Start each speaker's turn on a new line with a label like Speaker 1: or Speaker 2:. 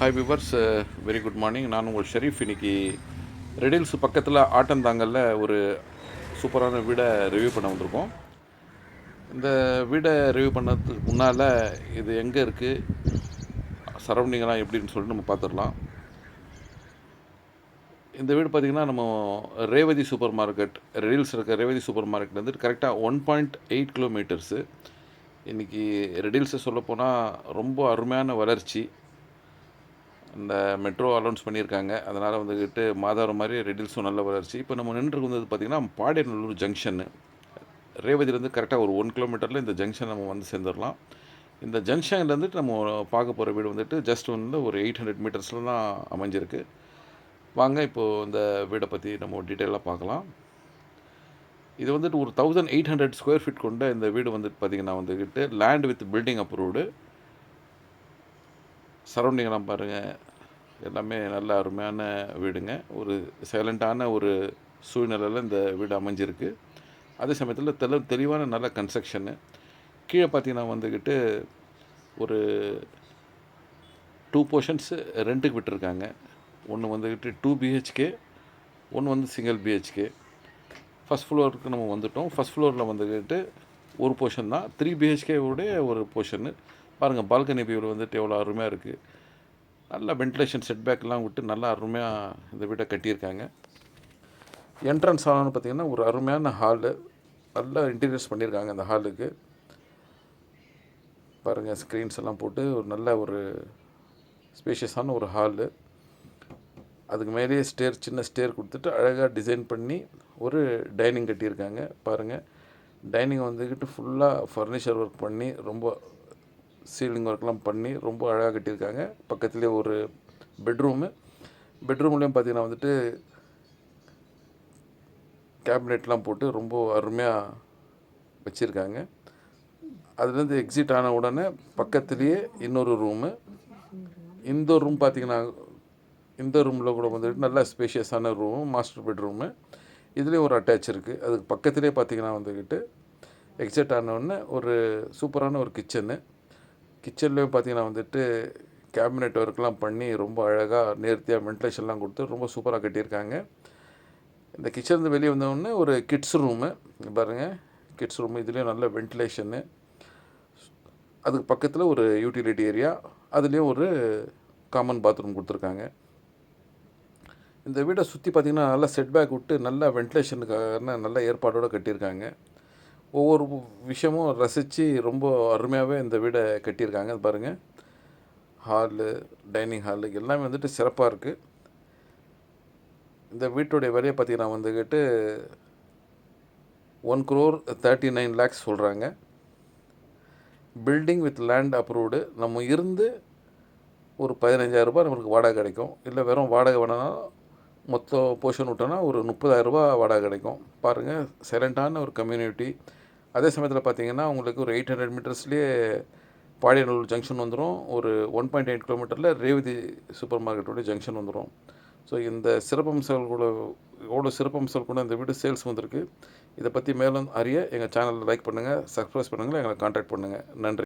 Speaker 1: Hi viewers very good morning நான் உங்கள் ஷெரீஃப். இன்னைக்கு ரெடில்ஸ் பக்கத்தில் ஆட்டந்தாங்கல்ல ஒரு சூப்பரான வீடை ரிவ்யூ பண்ண வந்திருக்கோம். இந்த வீடை ரிவ்யூ பண்ணதுக்கு முன்னால் இது எங்கே இருக்குது சரௌண்டிங்கெல்லாம் எப்படின்னு சொல்லிட்டு நம்ம பார்த்துடலாம் இந்த வீடு பார்த்திங்கன்னா நம்ம ரேவதி சூப்பர் மார்க்கெட் ரெடில்ஸ் இருக்க ரேவதி சூப்பர் மார்க்கெட் வந்து கரெக்டாக ஒன் பாயிண்ட் எயிட் கிலோமீட்டர்ஸு இன்றைக்கி ரெடில்ஸை சொல்லப்போனால் ரொம்ப அருமையான வளர்ச்சி. இந்த மெட்ரோ அலௌன்ஸ் பண்ணியிருக்காங்க. அதனால் வந்துக்கிட்டு மாதாரம் மாதிரி ரெடில்ஸும் நல்ல வளர்ச்சி. இப்போ நம்ம நின்று வந்தது பார்த்திங்கன்னா பாடியநல்லூர் ஜங்ஷனு ரேவதிலேருந்து கரெக்டாக ஒரு ஒன் கிலோமீட்டரில் இந்த ஜங்ஷன் நம்ம வந்து சேர்ந்துடலாம். இந்த ஜங்ஷன்லேருந்து நம்ம பார்க்க போகிற வீடு வந்துட்டு ஜஸ்ட் வந்து ஒரு எயிட் ஹண்ட்ரட் மீட்டர்ஸில் தான் அமைஞ்சிருக்கு. வாங்க இப்போது இந்த வீடை பற்றி நம்ம டீட்டெயிலாக பார்க்கலாம். இது வந்துட்டு ஒரு thousand eight hundred square feet கொண்ட இந்த வீடு வந்துட்டு பார்த்திங்கன்னா வந்துக்கிட்டு லேண்ட் வித் பில்டிங் அப்ரூவ்டு சரௌண்டிங்லாம் பாருங்கள் எல்லாமே நல்ல அருமையான வீடுங்க. ஒரு சைலண்ட்டான ஒரு சூழ்நிலையில் இந்த வீடு அமைஞ்சிருக்கு. அதே சமயத்தில் தெளி தெளிவான நல்ல கன்ஸ்ட்ரக்ஷனு கீழே பார்த்தீங்கன்னா வந்துக்கிட்டு ஒரு டூ போர்ஷன்ஸ் ரெண்டுக்கு விட்டுருக்காங்க. ஒன்று வந்துக்கிட்டு டூ பிஹெச்கே ஒன்று வந்து சிங்கிள் பிஹெச்கே ஃபஸ்ட் ஃப்ளோருக்கு நம்ம வந்துட்டோம். ஃபஸ்ட் ஃப்ளோரில் வந்துக்கிட்டு ஒரு போர்ஷன் தான். த்ரீ பிஹெச்கேவுடைய ஒரு போர்ஷனு பாருங்கள் பால்கனி வியூவில் வந்துட்டு எவ்வளோ அருமையாக இருக்குது நல்லா வென்டிலேஷன் செட்பேக்லாம் விட்டு நல்லா அருமையாக இந்த வீட்டை கட்டியிருக்காங்க. என்ட்ரன்ஸ் ஹால்னு பார்த்திங்கன்னா ஒரு அருமையான ஹாலு நல்லா இன்டீரியர்ஸ் பண்ணியிருக்காங்க அந்த ஹாலுக்கு பாருங்கள் ஸ்க்ரீன்ஸ் எல்லாம் போட்டு ஒரு நல்ல ஒரு ஸ்பேஷியஸான ஒரு ஹாலு அதுக்கு மேலேயே ஸ்டேர் சின்ன ஸ்டேர் கொடுத்துட்டு அழகாக டிசைன் பண்ணி ஒரு டைனிங் கட்டியிருக்காங்க. பாருங்கள் டைனிங் வந்துக்கிட்டு ஃபுல்லாக ஃபர்னிச்சர் ஒர்க் பண்ணி ரொம்ப சீலிங் ஒர்க்லாம் பண்ணி ரொம்ப அழகாக கட்டியிருக்காங்க. பக்கத்துலேயே ஒரு பெட்ரூமு பெட்ரூம்லேயும் பார்த்தீங்கன்னா வந்துட்டு கேபினெட்லாம் போட்டு ரொம்ப அருமையாக வச்சுருக்காங்க. அதுலேருந்து எக்ஸிட் ஆன உடனே பக்கத்துலேயே இன்னொரு ரூமு இந்த ரூம் பார்த்திங்கன்னா இந்த ரூமில் கூட வந்துட்டு நல்ல ஸ்பேஷியஸான ரூம் மாஸ்டர் பெட்ரூமு இதுலேயும் ஒரு அட்டாச் இருக்குது அதுக்கு பக்கத்துலேயே பார்த்திங்கன்னா வந்துக்கிட்டு எக்ஸிட் ஆனவுடனே ஒரு சூப்பரான ஒரு கிச்சனு கிச்சன்லேயும் பார்த்தீங்கன்னா வந்துட்டு கேபினெட் ஒர்க்லாம் பண்ணி ரொம்ப அழகாக நேர்த்தியாக வென்டிலேஷன்லாம் கொடுத்து ரொம்ப சூப்பராக கட்டியிருக்காங்க. இந்த கிச்சன்லேருந்து வெளியே வந்தோடனே ஒரு கிட்ஸ் ரூமு பாருங்கள் கிட்ஸ் ரூம் இதுலேயும் நல்ல வென்டிலேஷனு அதுக்கு பக்கத்தில் ஒரு யூட்டிலிட்டி ஏரியா அதுலேயும் ஒரு காமன் பாத்ரூம் கொடுத்துருக்காங்க. இந்த வீடை சுற்றி பார்த்திங்கன்னா நல்லா செட்பேக் விட்டு நல்லா வென்டிலேஷனுக்கான நல்ல ஏற்பாடோடு கட்டியிருக்காங்க. ஒவ்வொரு விஷயமும் ரசித்து ரொம்ப அருமையாகவே இந்த வீடை கட்டியிருக்காங்க. பாருங்கள் ஹாலு டைனிங் ஹாலு எல்லாமே வந்துட்டு சிறப்பாக இருக்குது இந்த வீட்டுடைய விலையை பார்த்தீங்கன்னா வந்துக்கிட்டு one crore thirty nine lakhs சொல்கிறாங்க பில்டிங் வித் லேண்ட் அப்ரூவ்டு நம்ம இருந்து ஒரு பதினஞ்சாயிரரூபா நம்மளுக்கு வாடகை கிடைக்கும். இல்லை வெறும் வாடகை வேணாலும் மொத்த போர்ஷன் விட்டோன்னா ஒரு முப்பதாயிரரூபா வாடகை கிடைக்கும். பாருங்கள் சைலண்ட்டான ஒரு கம்யூனிட்டி அதே சமயத்தில் பார்த்தீங்கன்னா உங்களுக்கு ஒரு எயிட் ஹண்ட்ரட் மீட்டர்ஸ்லேயே பாடியநல்லூர் ஜங்ஷன் வந்துடும் ஒரு ஒன் பாயிண்ட் எயிட் கிலோமீட்டரில் ரேவதி சூப்பர் மார்க்கெட்டோடைய ஜங்ஷன் வந்துடும் ஸோ இந்த சிறப்பம்சங்கள் கூட எவ்வளோ சிறப்பம்சங்கள் கூட இந்த வீடு சேல்ஸ் வந்திருக்கு. இதை பற்றி மேலும் அறிய எங்கள் சேனலில் லைக் பண்ணுங்கள் சப்ஸ்கிரைப் பண்ணுங்கள் எங்களை காண்டாக்ட் பண்ணுங்கள் நன்றி.